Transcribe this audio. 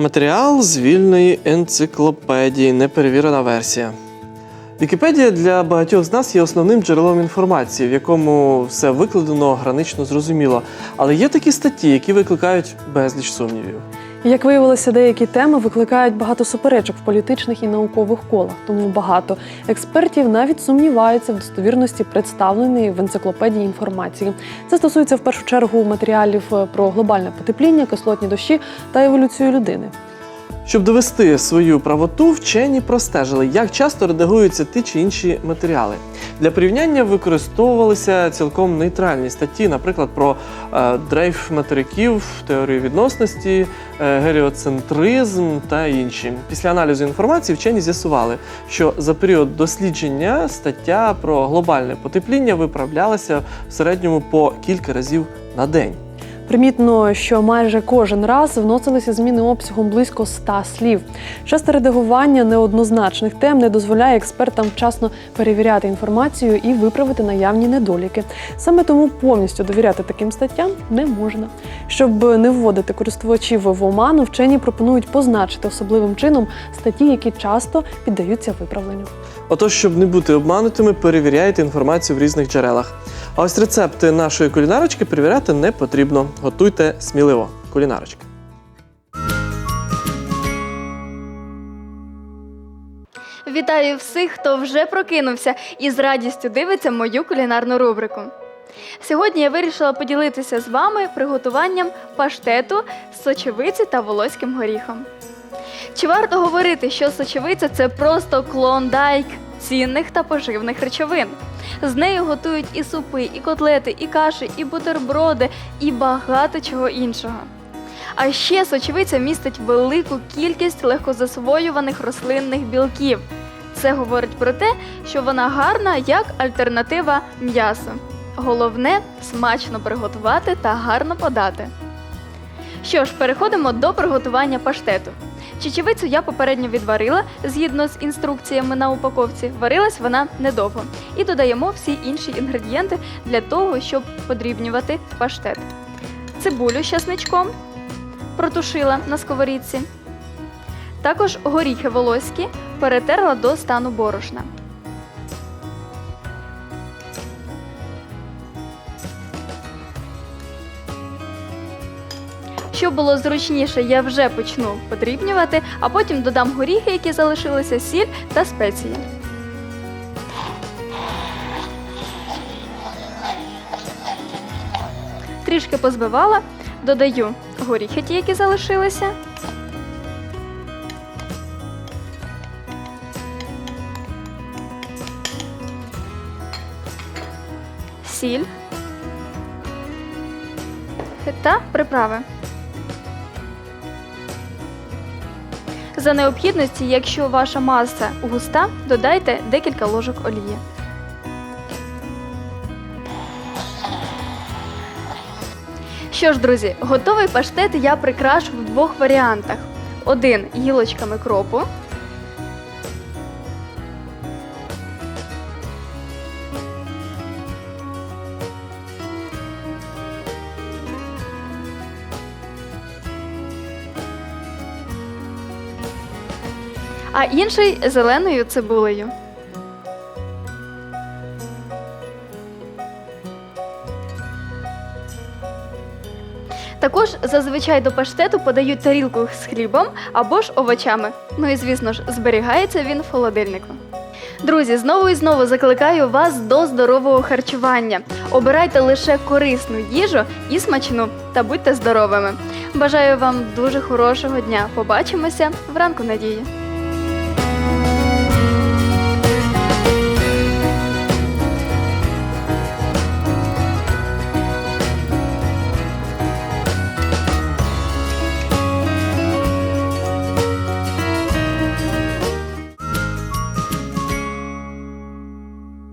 Матеріал з вільної енциклопедії, неперевірена версія. Вікіпедія для багатьох з нас є основним джерелом інформації, в якому все викладено гранично зрозуміло. Але є такі статті, які викликають безліч сумнівів. Як виявилося, деякі теми викликають багато суперечок в політичних і наукових колах, тому багато експертів навіть сумніваються в достовірності представленої в енциклопедії інформації. Це стосується в першу чергу матеріалів е, про глобальне потепління, кислотні дощі та еволюцію людини. Щоб довести свою правоту, вчені простежили, як часто редагуються ті чи інші матеріали. Для порівняння використовувалися цілком нейтральні статті, наприклад, про е, дрейф материків, теорію відносності, е, геліоцентризм та інші. Після аналізу інформації вчені з'ясували, що за період дослідження стаття про глобальне потепління виправлялася в середньому по кілька разів на день. Примітно, що майже кожен раз вносилися зміни обсягом близько 100 слів. Часте редагування неоднозначних тем не дозволяє експертам вчасно перевіряти інформацію і виправити наявні недоліки. Саме тому повністю довіряти таким статтям не можна. Щоб не вводити користувачів в оману, вчені пропонують позначити особливим чином статті, які часто піддаються виправленню. Отож, щоб не бути обманутими, перевіряйте інформацію в різних джерелах. А ось рецепти нашої кулінарочки перевіряти не потрібно. Готуйте сміливо. Кулінарочка. Вітаю всіх, хто вже прокинувся і з радістю дивиться мою кулінарну рубрику. Сьогодні я вирішила поділитися з вами приготуванням паштету з сочевиці та волоським горіхом. Чи варто говорити, що сочевиця це просто клондайк цінних та поживних речовин? З нею готують і супи, і котлети, і каші, і бутерброди, і багато чого іншого. А ще сочевиця містить велику кількість легкозасвоюваних рослинних білків. Це говорить про те, що вона гарна як альтернатива м'ясу. Головне смачно приготувати та гарно подати. Що ж, переходимо до приготування паштету. Чечевицю я попередньо відварила згідно з інструкціями на упаковці. Варилась вона недовго. І додаємо всі інші інгредієнти для того, щоб подрібнювати паштет. Цибулю з часничком протушила на сковорідці. Також горіхи волоські перетерла до стану борошна. Щоб було зручніше, я вже почну подрібнювати, а потім додам горіхи, які залишилися, сіль та спеції. Трішки позбивала, додаю горіхи, ті, які залишилися. Сіль та приправи. За необхідності, якщо ваша маса густа, додайте декілька ложок олії. Що ж, друзі, готовий паштет я прикрашу в двох варіантах: один гілочками кропу. А інший зеленою цибулею. Також зазвичай до паштету подають тарілку з хлібом або ж овочами. Ну і звісно ж, зберігається він в холодильнику. Друзі, знову і знову закликаю вас до здорового харчування. Обирайте лише корисну їжу і смачну та будьте здоровими. Бажаю вам дуже хорошого дня. Побачимося вранку надії.